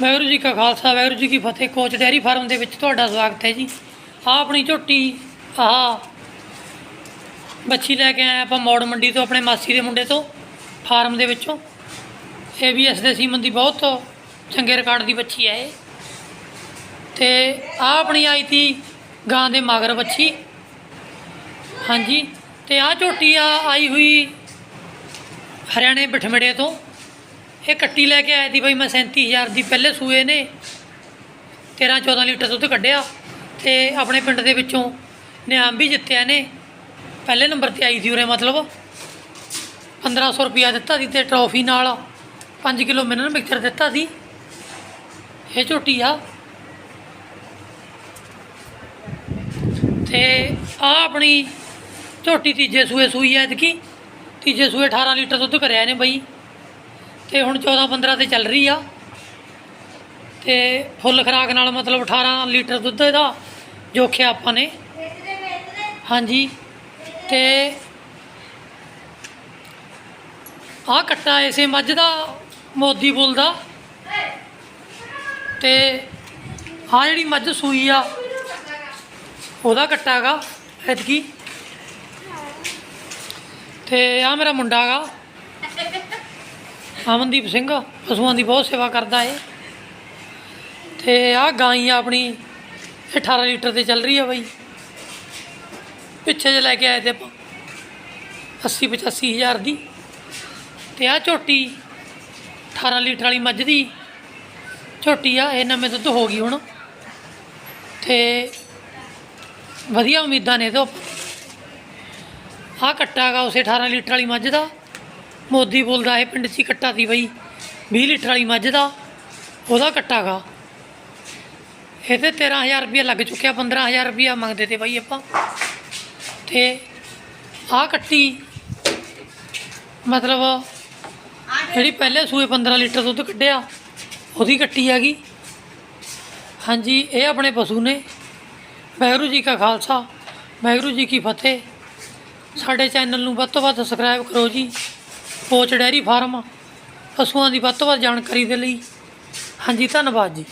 ਵਾਹਿਗੁਰੂ ਜੀ ਕਾ ਖਾਲਸਾ, ਵਾਹਿਗੁਰੂ ਜੀ ਕੀ ਫਤਿਹ। Coach dairy farm ਦੇ ਵਿੱਚ ਤੁਹਾਡਾ ਸਵਾਗਤ ਹੈ ਜੀ। ਆਹ ਆਪਣੀ ਝੋਟੀ, ਆਹ ਬੱਚੀ ਲੈ ਕੇ ਆਏ ਆਪਾਂ ਮੌੜ ਮੰਡੀ ਤੋਂ, ਆਪਣੇ ਮਾਸੀ ਦੇ ਮੁੰਡੇ ਤੋਂ, ਫਾਰਮ ਦੇ ਵਿੱਚੋਂ। ਏਬੀਐਸ ਦੇ ਸੀਮਨ ਦੀ ਬਹੁਤ ਚੰਗੇ ਰਿਕਾਰਡ ਦੀ ਬੱਚੀ ਹੈ ਇਹ। ਤੇ ਆਹ ਆਪਣੀ ਆਈ ਤੀ ਗਾਂ ਦੇ ਮਗਰ ਬੱਚੀ ਹਾਂਜੀ, ਤੇ ਆਹ ਝੋਟੀ ਆ, ਆਈ ਹੋਈ ਹਰਿਆਣੇ ਬਠਮੜੇ ਤੋਂ। ਇਹ ਕੱਟੀ ਲੈ ਕੇ ਆਇਆ ਸੀ ਬਈ ਮੈਂ 37000 ਦੀ ਪਹਿਲੇ ਸੂਏ ਨੇ। 13 14 ਲੀਟਰ ਦੁੱਧ ਕੱਢਿਆ ਤੇ ਆਪਣੇ ਪਿੰਡ ਦੇ ਵਿੱਚੋਂ ਨਿਆਮ ਵੀ ਜਿੱਤਿਆ ਨੇ। ਪਹਿਲੇ ਨੰਬਰ ਤੇ ਆਈ ਸੀ ਉਰੇ ਮਤਲਬ। 1500 ਰੁਪਿਆ ਦਿੱਤਾ ਸੀ ਤੇ ਟਰੋਫੀ ਨਾਲ 5 ਕਿਲੋ ਮਿਨਰਲ ਮਿਕਸਚਰ ਦਿੱਤਾ ਸੀ। ਇਹ ਝੋਟੀ ਆ। ਤੇ ਆ ਆਪਣੀ ਝੋਟੀ ਤੀਜੇ ਸੂਏ ਸੂਈ ਐ ਐਤਕੀ। ਤੀਜੇ ਸੂਏ 18 ਲੀਟਰ ਦੁੱਧ ਕਰਿਆ ਨੇ ਬਈ। ਤੇ ਹੁਣ 14 15 ਤੇ ਚੱਲ ਰਹੀ ਆ। ਤੇ ਫੁੱਲ ਖਰਾਕ ਨਾਲ ਮਤਲਬ 18 ਲੀਟਰ ਦੁੱਧ ਇਹਦਾ ਜੋਖਿਆ ਆਪਾਂ ਨੇ। ਹਾਂਜੀ। ਤੇ ਆਹ ਕੱਟਾ ਇਸੇ ਮੱਝ ਦਾ, ਮੋਦੀ ਬੁੱਲ ਦਾ। ਤੇ ਆਹ ਜਿਹੜੀ ਮੱਝ ਸੂਈ ਆ, ਉਹਦਾ ਕੱਟਾ ਹੈਗਾ, ਐਤਕੀ। ਤੇ ਆ ਮੇਰਾ ਮੁੰਡਾ ਹੈਗਾ। ਅਮਨਦੀਪ ਸਿੰਘ, ਪਸ਼ੂਆਂ ਦੀ ਬਹੁਤ ਸੇਵਾ ਕਰਦਾ ਏ। ਤੇ ਆਹ ਗਾਈ ਆਪਣੀ, ਇਹ 18 ਲੀਟਰ ਤੇ ਚੱਲ ਰਹੀ ਆ ਬਾਈ। ਪਿੱਛੇ ਜੇ ਲੈ ਕੇ ਆਏ ਤੇ ਆਪਾਂ 80 85 ਹਜ਼ਾਰ ਦੀ। ਤੇ ਆਹ ਝੋਟੀ 18 ਲੀਟਰ ਵਾਲੀ ਮੱਝ ਦੀ। ਝੋਟੀ ਆ, ਇਹ ਨਵੇਂ ਦੁੱਧ ਹੋ ਗਈ ਹੁਣ। ਤੇ ਵਧੀਆ ਉਮੀਦਾਂ ਨੇ ਤੋਂ ਆਹ ਕੱਟਾ ਹੈਗਾ ਉਸੇ 18 ਲੀਟਰ ਵਾਲੀ ਮੱਝ ਦਾ। ਮੋਦੀ ਬੋਲਦਾ ਇਹ ਪਿੰਡ 'ਚ ਕੱਟਾ ਸੀ ਬਈ 20 ਲੀਟਰ ਵਾਲੀ ਮੱਝ ਦਾ, ਉਹਦਾ ਕੱਟਾ ਗਾ। ਇਹ ਤੇ 13000 ਰੁਪਇਆ ਲੱਗ ਚੁੱਕਿਆ 15000 ਰੁਪਇਆ ਮੰਗਦੇ ਤੇ ਬਈ ਆਪਾਂ। ਤੇ ਆਹ ਕੱਟੀ, ਮਤਲਬ ਜਿਹੜੀ ਪਹਿਲੇ ਸੂਏ 15 ਲੀਟਰ ਦੁੱਧ ਕੱਢਿਆ, ਉਹਦੀ ਕੱਟੀ ਹੈਗੀ। ਹਾਂਜੀ, ਇਹ ਆਪਣੇ ਪਸ਼ੂ ਨੇ। ਵਾਹਿਗੁਰੂ ਜੀ ਕਾ ਖਾਲਸਾ, ਵਾਹਿਗੁਰੂ ਜੀ ਕੀ ਫਤਿਹ। ਸਾਡੇ ਚੈਨਲ ਨੂੰ ਵੱਧ ਤੋਂ ਵੱਧ ਸਬਸਕ੍ਰਾਈਬ ਕਰੋ ਜੀ। ਕੋਚ ਡੈਰੀ ਫਾਰਮ ਪਸ਼ੂਆਂ ਦੀ ਵੱਧ ਤੋਂ ਵੱਧ ਜਾਣਕਾਰੀ ਦੇ ਲਈ। ਹਾਂਜੀ ਧੰਨਵਾਦ ਜੀ।